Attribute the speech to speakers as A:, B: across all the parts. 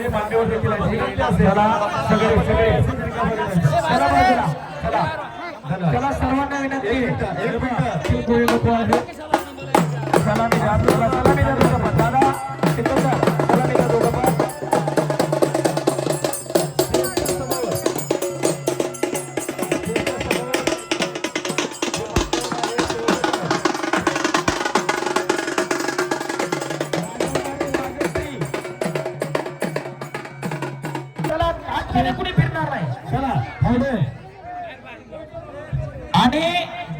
A: आहे मान्यवर देखील आहे चला सगळे सगळे. चला बाजूला. चला. चला सर्वांना विनंती आतमध्ये कुणी फिरणार नाही.
B: चला फायदे
A: आणि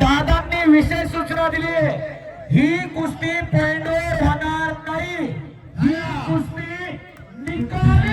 A: दादांनी विशेष सूचना दिली. आहे ही कुस्ती पॉइंटवर होणार नाही. ही कुस्ती निकाली.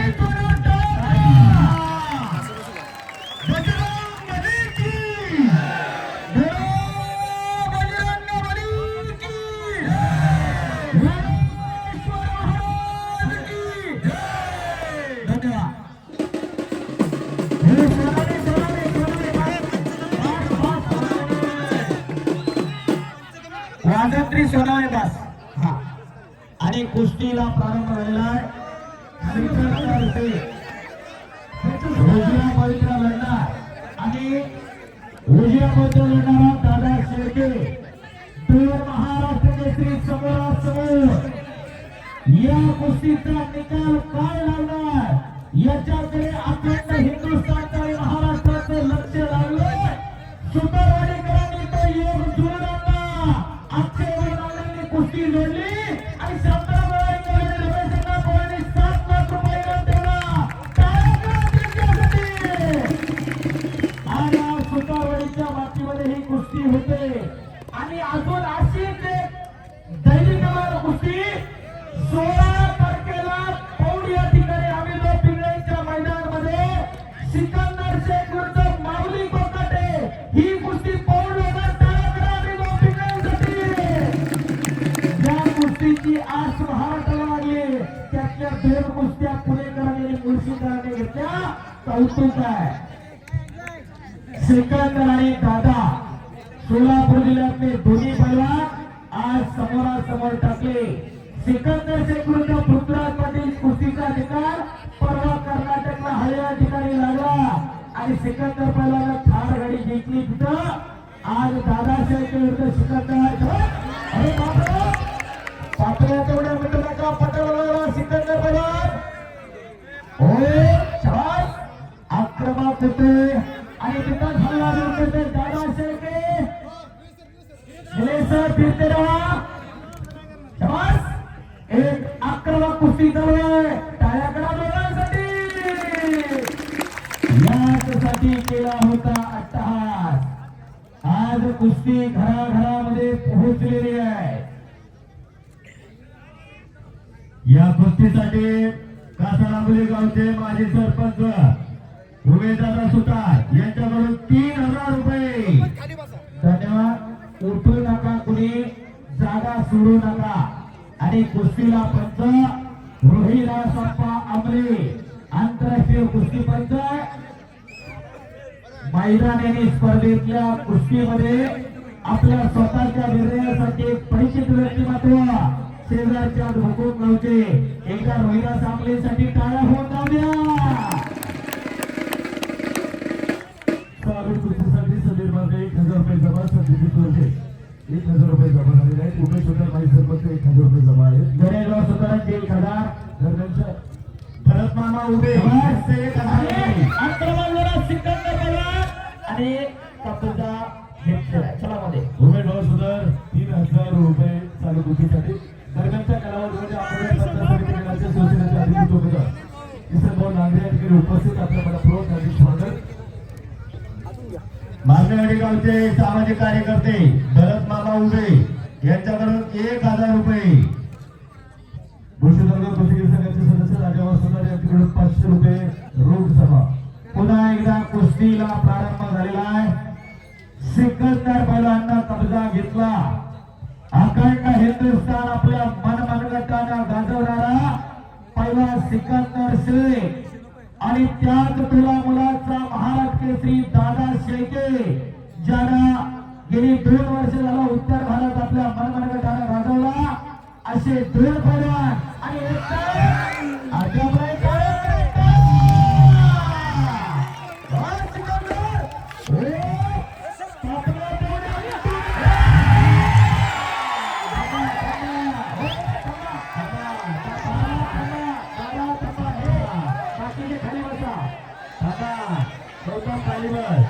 A: सोनाली वाजंत्री सोनाली हा. आणि कुस्तीला प्रारंभ झालेला आहे श्रीकृष्ण उजव्या पवित्र लढणार. आणि उजव्या पवित्र लढणारा दादा शेळके. महाराष्ट्र केसरी समोरासमोर. या कुस्तीचा निकाल काय लागणार? याच्याकडे अखंड हिंदुस्थानचं महाराष्ट्राचं लक्ष लागलं सुतारवाडीकरांनी त्यातल्या दोन कुस्त्या पुणेकरांनी मुळशीकरांनी घेतल्या कौतुक आहे. सिकंदर आणि दादा सोलापूर जिल्ह्यातले दोन्ही पैलवान आज समोरासमोर टाकले. सिकंदर शेखरूंच्या विरुद्ध कुस्तीचा निकाल परवा कर्नाटकला हळ्या ठिकाणी लागला. आणि सिकंदर पैलवान ठार गाडी जिंकली तिथं. आज दादा शेख विरुद्ध सिकंदर
B: या कुस्तीसाठी कासारांबुली गावचे माजी सरपंच उमेदवार सुतार यांच्याकडून तीन हजार रुपये.
A: धन्यवाद उठू नका कुणी जागा सोडू नका. आणि कुस्तीला पंच रोहिदास सप्पा आमरे. आंतरराष्ट्रीय कुस्ती पंच मैदान यांनी स्पर्धेतल्या कुस्तीमध्ये आपल्या स्वतःच्या निर्णयासाठी परिचित व्यक्तिमत्व शेजारच्या हुकूम गावचे एकदा रोहिदास आमरेसाठी टाळ्या होऊन जाऊ द्या
B: स्वागत कुस्तीसाठी समीर माझे एक हजार रुपये जमा संदीप एक हजार रुपये जमा झालेले आहेत उमेश सरपंच एक हजार रुपये जमा आहेत.
A: गणेशराव सुतारांचे एक हजार.
B: दरम्यानच्या भरत मामा उभे. एक हजार.
A: आणि सिकंदर पवार. चला मध्ये
B: उमेदवार सुधार तीन हजार रुपये चालू कुस्तीसाठी दरम्यानच्या कालावधीमध्ये आपण पंचायत समिती शिवसेनेचे अधिकृत उमेदवार किसन नांगरे या ठिकाणी उपस्थित आपल्याला मनपूर्वक हार्दिक स्वागत. मागणेवाडी गावचे सामाजिक कार्यकर्ते भरत मामा उभे यांच्याकडून एक हजार रुपये. भूषणवर्ग कृषी संघाचे सदस्य राजावर सोनार यांच्याकडून पाचशे रुपये रोख सभा
A: पुन्हा एकदा कुस्तीला प्रारंभ झालेला आहे. सिकंदर पहिल्यांदा कब्जा घेतला. अखंड हिंदुस्थान आपल्या मनमनगटानं गाजवणारा पहिला सिकंदर शेख. आणि त्याच तुला मुलाचा महाराष्ट्र केसरी दादा शेळके ज्यानं गेली दोन वर्ष झाला उत्तर भारत आपल्या मनमनगटानं राजवला असे दोन पैलवान आणि खाली बस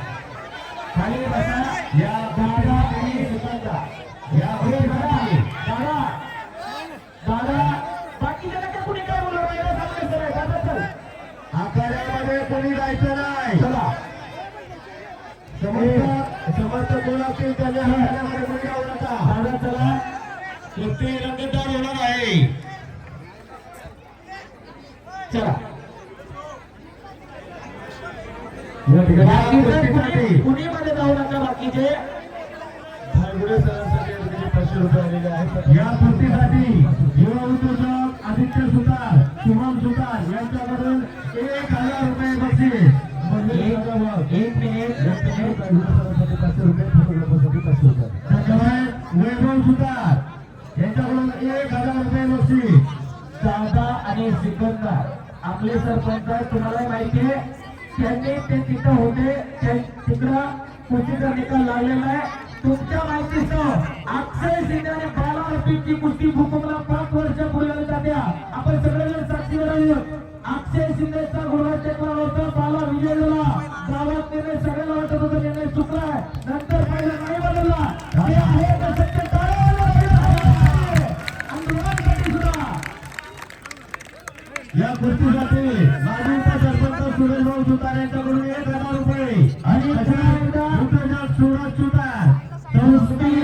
A: खाली बसा. या दादा आणि सुगंधा या दादा. दादा. कुणी काय बोलू राहिलं सांगायचं नाही दादा चल. आखाड्यामध्ये कोणी जायचं नाही. चला. समर्थ समर्थ कोण असतील त्याच्या हातामध्ये कोणी जाऊ नका. दादा चला. कुस्ती रंगतदार होणार आहे चला या जाऊ नका बाकीचे
B: पाचशे रुपये आलेले आहेत
A: या युवा उद्योजक आदित्य सुतार शुभम सुतार यांच्याकडून एक हजार रुपये बक्षीस एक मिनिट एक
B: पाचशे रुपये फोटोग्राफरसाठी पाचशे रुपये
A: धन्यवाद वैभव सुतार यांच्याकडून एक हजार रुपये बक्षीस दादा आणि सिकंदर. आपले सरपंच तुम्हाला माहिती आहे. त्यांनी ते तिथं होते. तिकडं कुस्तीचा निकाल लागलेला आहे. तुमच्या माहितीसह अक्षय शिंदे आणि बाला रफीकची कुस्ती भूकंपला पाच वर्षापूर्वी आली जात्या आपण सगळेजण साक्षीवर आहोत. अक्षय शिंदेचा घोडा टेकला होता. बाला विजय झाला गावात निर्णय सगळ्याला वाटत होता. निर्णय चुकलाय नंतर पहिला नाही बदलला हे आहे तर सत्य या गोष्टीसाठी माजी उपसरपंच सुरेश भाऊ सुतार यांच्याकडून एक हजार रुपये. आणि सुरज सुतार कुस्ती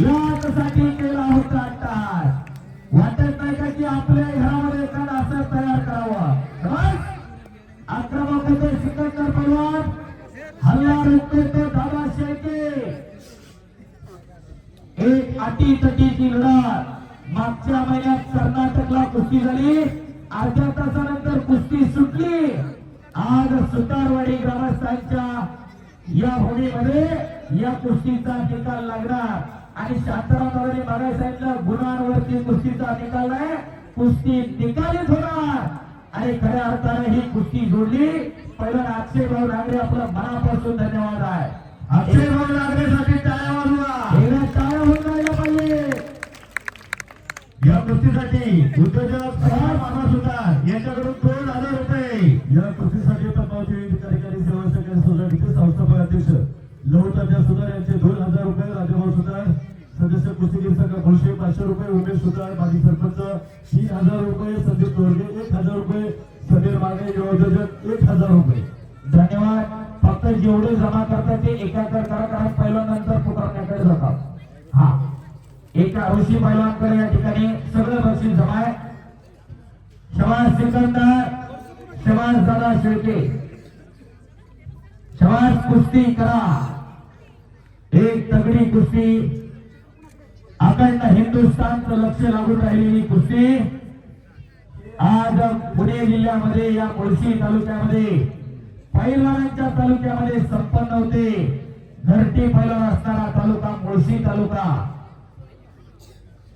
A: यासाठी केला होता अट्टास वाटत नाही का की आपल्या घरामध्ये एखादा असं तयार करावं? बस. आक्रमक सिकंदर हल्ला रोखते दादा शेळके. एक अटी तटीची मागच्या महिन्यात कर्नाटकला कुस्ती झाली. अर्ध्या तासानंतर कुस्ती सुटली. आज सुतारवाडी ग्रामस्थांच्या या होळीमध्ये या कुस्तीचा निकाल लागणार. आणि शांतारामदारांनी मागाय सांगितलं गुणांवरती कुस्तीचा निकाल आहे. कुस्ती निकालीच होणार. आणि खऱ्या अर्थाने ही कुस्ती जोडली. पहिला अक्षय भाऊ नागरे आपला मनापासून धन्यवाद आहे. अक्षय भाऊ नागरेसाठी टाळ्या वाजवा. टाळ्या होऊन जायला पाहिजे. या कुस्तीसाठी उद्योजक सहा मामा सुतार यांच्याकडून दोन हजार रुपये.
B: या कुस्तीसाठी विविध कार्यकारी सेवा सहकारी सोसायटीचे संस्थापक अध्यक्ष लवताच्या सुतार यांचे दोन हजार रुपये सदस्य कुस्तीगीर संघ दोनशे पाचशे रुपये उमेश सुतार माजी सरपंच तीन हजार रुपये. संदीप तोडगे एक हजार रुपये. समीर मागे योजक एक हजार रुपये.
A: धन्यवाद. फक्त जेवढे जमा करतात ते एकाकडे करा कारण पहिल्यांनंतर पुकारण्याकडे जातात. हा. एका ऋषी पहिल्यांकडे या ठिकाणी सगळं बक्षीस जमा आहे. शबाज सिकंदर शबाज दादा शेळके शबाज कुस्ती करा. एक तगडी कुस्ती अखंड हिंदुस्थानचं लक्ष लागून राहिलेली कुस्ती आज पुणे जिल्ह्यामध्ये या कोळशी तालुक्यामध्ये पैलवानांच्या तालुक्यामध्ये संपन्न होते. घरटी पैलवान असणारा तालुका कोळशी तालुका.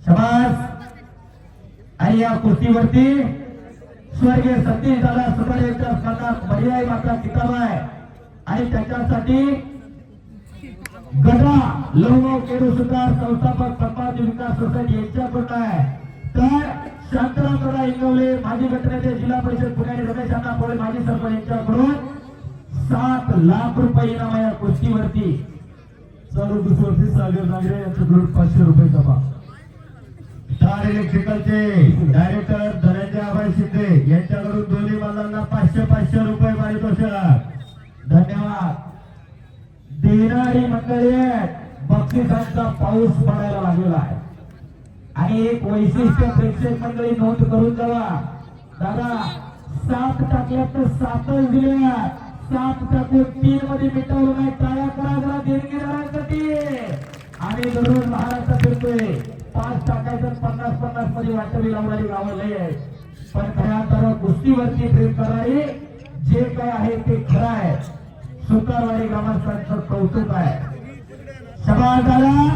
A: शबास आणि या कुस्तीवरती स्वर्गीय सतीश दादा सुतार यांच्या स्मरणात पर्याय मात्र किताब आहे. आणि त्याच्यासाठी गदा लवगाव केडू सुतार संस्थापक समाज विकास सोसायटी यांच्याकडून आहे. तर शांतराव दादा इंगवले माजी गटनेते जिल्हा परिषद पुणे आणि रमेश अण्णा पोळे माजी सरपंच यांच्याकडून सात लाख रुपये इनाम या कुस्तीवरती.
B: चालू कुस्तीवरती सागर नागरे यांच्याकडून पाचशे रुपये जमा.
A: स्टार इलेक्ट्रिकलचे डायरेक्टर धनंजय अभय शिंदे यांच्याकडून दोन्ही बाजांना पाचशे पाचशे रुपये पारितोषिक धन्यवाद. मंडळी आहेत बक्षिसांचा पाऊस पडायला लागलेला आहे. आणि एक वैशिष्ट्य प्रेक्षक मंडळी नोंद करून जावा दादा सात टाकल्यात तर सातच दिल्या सात टाकून तीन मध्ये मिटवलं नाही. टाळ्या करा जरा देणगीदारांसाठी आम्ही दररोज महाराष्ट्रात फिरतोय. पाच टाकायचं पन्नास पन्नासमध्ये वाटवी लावणारी गावं लय आहेत. पण खऱ्या तर गोष्टीवरती प्रेम करणारी जे काय आहे ते खरं आहे. सुतारवाडी ग्रामस्थांचं कौतुक आहे. शबाज दादा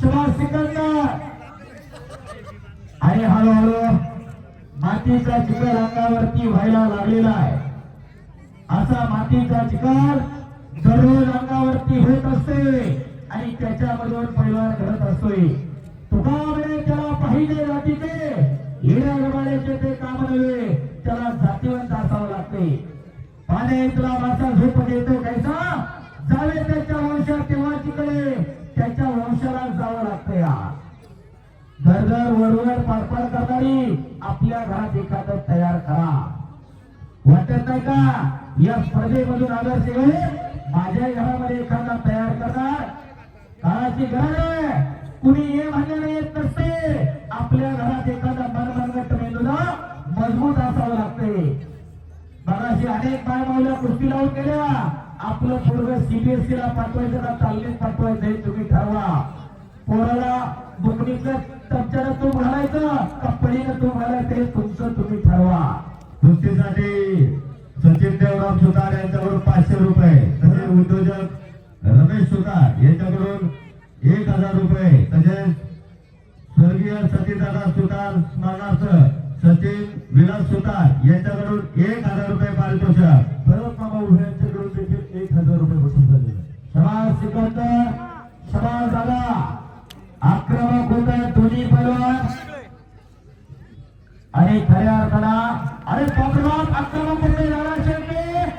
A: शबाज सिकंदर. आणि हळूहळू मातीचा चिखल अंगावरती व्हायला लागलेला आहे. असा मातीचा चिखल दररोज अंगावरती होत असते आणि त्याच्यामधून परिवार घडत असतोय. तुका म्हणे त्याला पाहिजे जातीचे हिरा गमाड्याचे ते काम नव्हे त्याला जातीवंत असावं लागते. पाण्यातला मासा झोप देतो कायचा जावे त्याच्या वंशात तेव्हा तिकडे. त्याच्या वंशाला जावं लागतं या. घरघर वरवर पारपार करणारी आपल्या घरात एखादं तयार करा. वाटत नाही का? या स्पर्धेमधून आदर्श घेऊन माझ्या घरामध्ये एखादा तयार करणार. काळाची गरज आहे. कुणी ये म्हणण्याने येत नसते. आपल्या घरात एखादा अनेक बाय मावल्या कुस्ती लावून गेल्या. आपलं पोरग सीबीएसई ला पाठवायचं का? तालमीत पाठवायचं हे तुम्ही ठरवा. पोराला बुकणीचं टपच्यानं तू घालायचं कपडीनं तू घालायचं हे तुमचं तुम्ही ठरवा.
B: कुस्तीसाठी सचिन देवराम सुतार यांच्याकडून पाचशे रुपये. तसेच उद्योजक रमेश सुतार यांच्याकडून एक हजार रुपये. तसेच स्वर्गीय सतीदादा सुतार स्मरणार्थ सचिन विलास सुतार यांच्याकडून एक हजार रुपये पारितोषिक. भरत मामा उभे यांच्याकडून देखील एक हजार रुपये वसूल झाले समाज
A: शबाज सिकंदर शबाज दादा आक्रमक होत आहे दोन्ही पैलवान. आणि खऱ्या अर्थाला अरे पकडून आक्रमक होते दादा शेवटी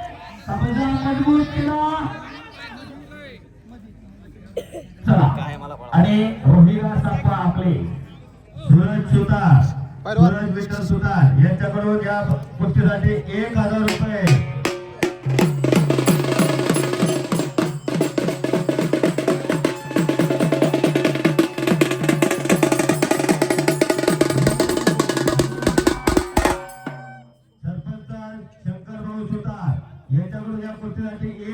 A: समजा मजबूत केला. चला. आणि रोहिला सापा आपले.
B: विठ्ठल सुतार यांच्याकडून या कुस्तीसाठी एक हजार रुपये. यांच्याकडून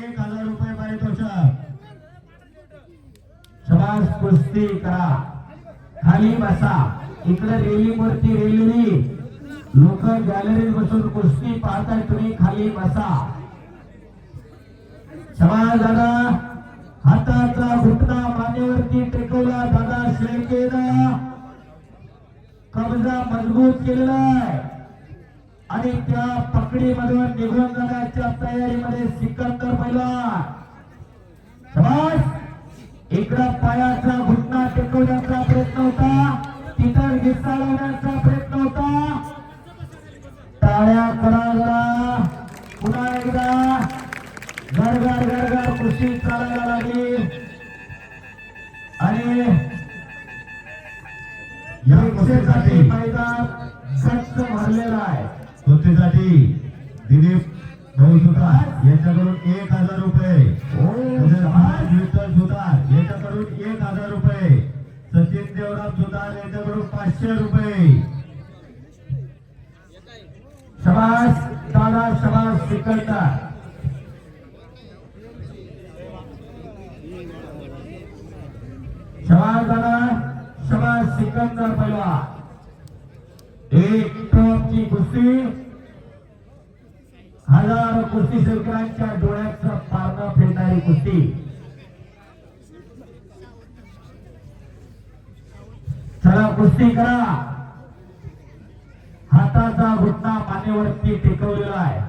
B: एक हजार रुपये
A: कुस्ती करा. खाली बसा. इकडे रेलिंग वरती रेल्वे लोक गॅलरीत बसून कुस्ती पाहताय तुम्ही खाली बसा. शबाज दादा हाताचा घुटना मानेवरती टेकवला दादा शेळकेनं कब्जा मजबूत केलेला आहे. आणि त्या पकडीमधून निघून जाण्याच्या तयारीमध्ये सिकंदर पहिला. शबाज इकडं पायाचा घुटना टेकवण्याचा प्रयत्न होता. तिथं लावण्याचा प्रयत्न होता. टाळ्या करा पुन्हा एकदा घरघर घरघर कृषी चालायला लागली. आणि
B: या
A: प्रेक्षकांनी
B: कुस्तीसाठी
A: मैदान गच्च भरलेला आहे.
B: कुस्तीसाठी दिलीप भाऊ सुद्धा यांच्याकडून एक हजार रुपये. देवराव देवराम सुतार यांच्याकडून पाचशे रुपये.
A: शबास दादा शबास सिकंदर. शबास दादा शबास सिकंदर पहिला एक टॉपची कुस्ती. हजारो कुस्ती शेतकऱ्यांच्या डोळ्याचं पारणं फिरणारी कुस्ती. करा कुस्ती करा. हाताचा घुटना पाण्यावरती टेकवलेला आहे.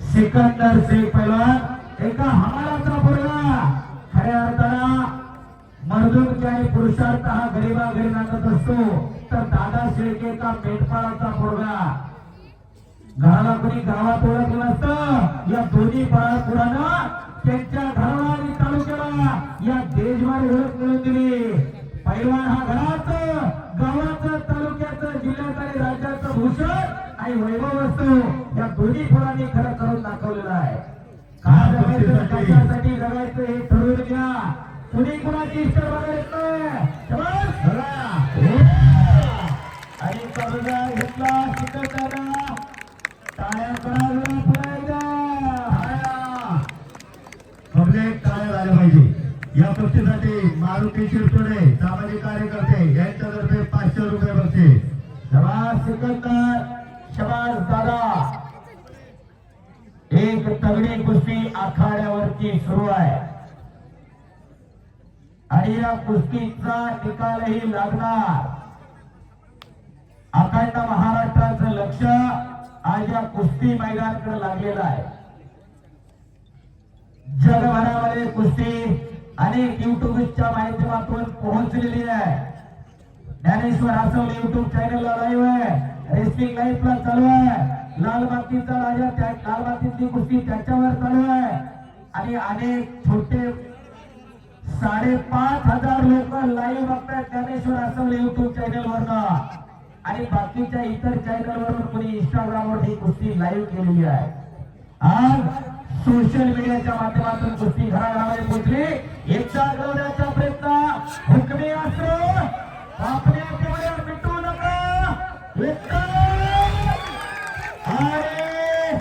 A: सिकंदर शेख पैलवान एका हमालाचा पोरगा. खऱ्या अर्थानं मर्दूक आणि पुरुषार्थ हा गरीबा घरी नांदत असतो. तर दादा शेळके का मेंढपाळाचा पोरगा. घराला कोणी गावात ओळखलं नसतं. या दोन्ही परापुरानं त्यांच्या घराला आणि तालुक्याला या देशभर ओळख मिळून दिली. पैलवान हा घराचं गावाचं तालुक्याचं जिल्ह्याचं आणि राज्याचं भूषण आणि वैभव असतो या दोन्ही फळांनी खरं करून दाखवलेलं आहे. का जगायचं कशासाठी जगायचं हे ठरवून घ्या. कुणी कुणाची इष्ट. आणि कब्जा घेतला शिकवताना टाळ्या करा टाळ्या.
B: काय पाहिजे. या कुस्तीसाठी मारुती शिरतोडे सामाजिक कार्यकर्ते यांच्यातर्फे पाचशे रुपये बक्षीस
A: शबास सिकंदर शबास दादा. एक तगडी कुस्ती आखाड्यावरची सुरू आहे. आणि या कुस्तीचा निकालही लागणार. अखंड महाराष्ट्राचं लक्ष आज या कुस्ती मैदानाकडे लागलेलं आहे. जगभरामध्ये कुस्ती अनेक युट्यूबच्या माध्यमातून पोहोचलेली आहे. ज्ञानेश्वर आसवले युट्यूब चॅनलला लाईव्ह आहे. रेसिंग लाईव्ह ला चालू आहे. लाल मातीचा राजा त्या लाल मातीतली कुस्ती त्याच्यावर चालू आहे. आणि अनेक छोटे साडेपाच हजार लोक लाईव्ह बघतात ज्ञानेश्वर आसवले युट्यूब चॅनल वरनं. आणि बाकीच्या इतर चॅनल वरून कोणी इंस्टाग्राम वर ही कुस्ती लाईव्ह केलेली आहे. आज सोशल मीडियाच्या माध्यमातून कुस्ती घराघरामध्ये पोहोचली. एकदा गवण्याचा प्रयत्न. हुकमी असतो आपल्या तेवढ्या मिटू नका अरे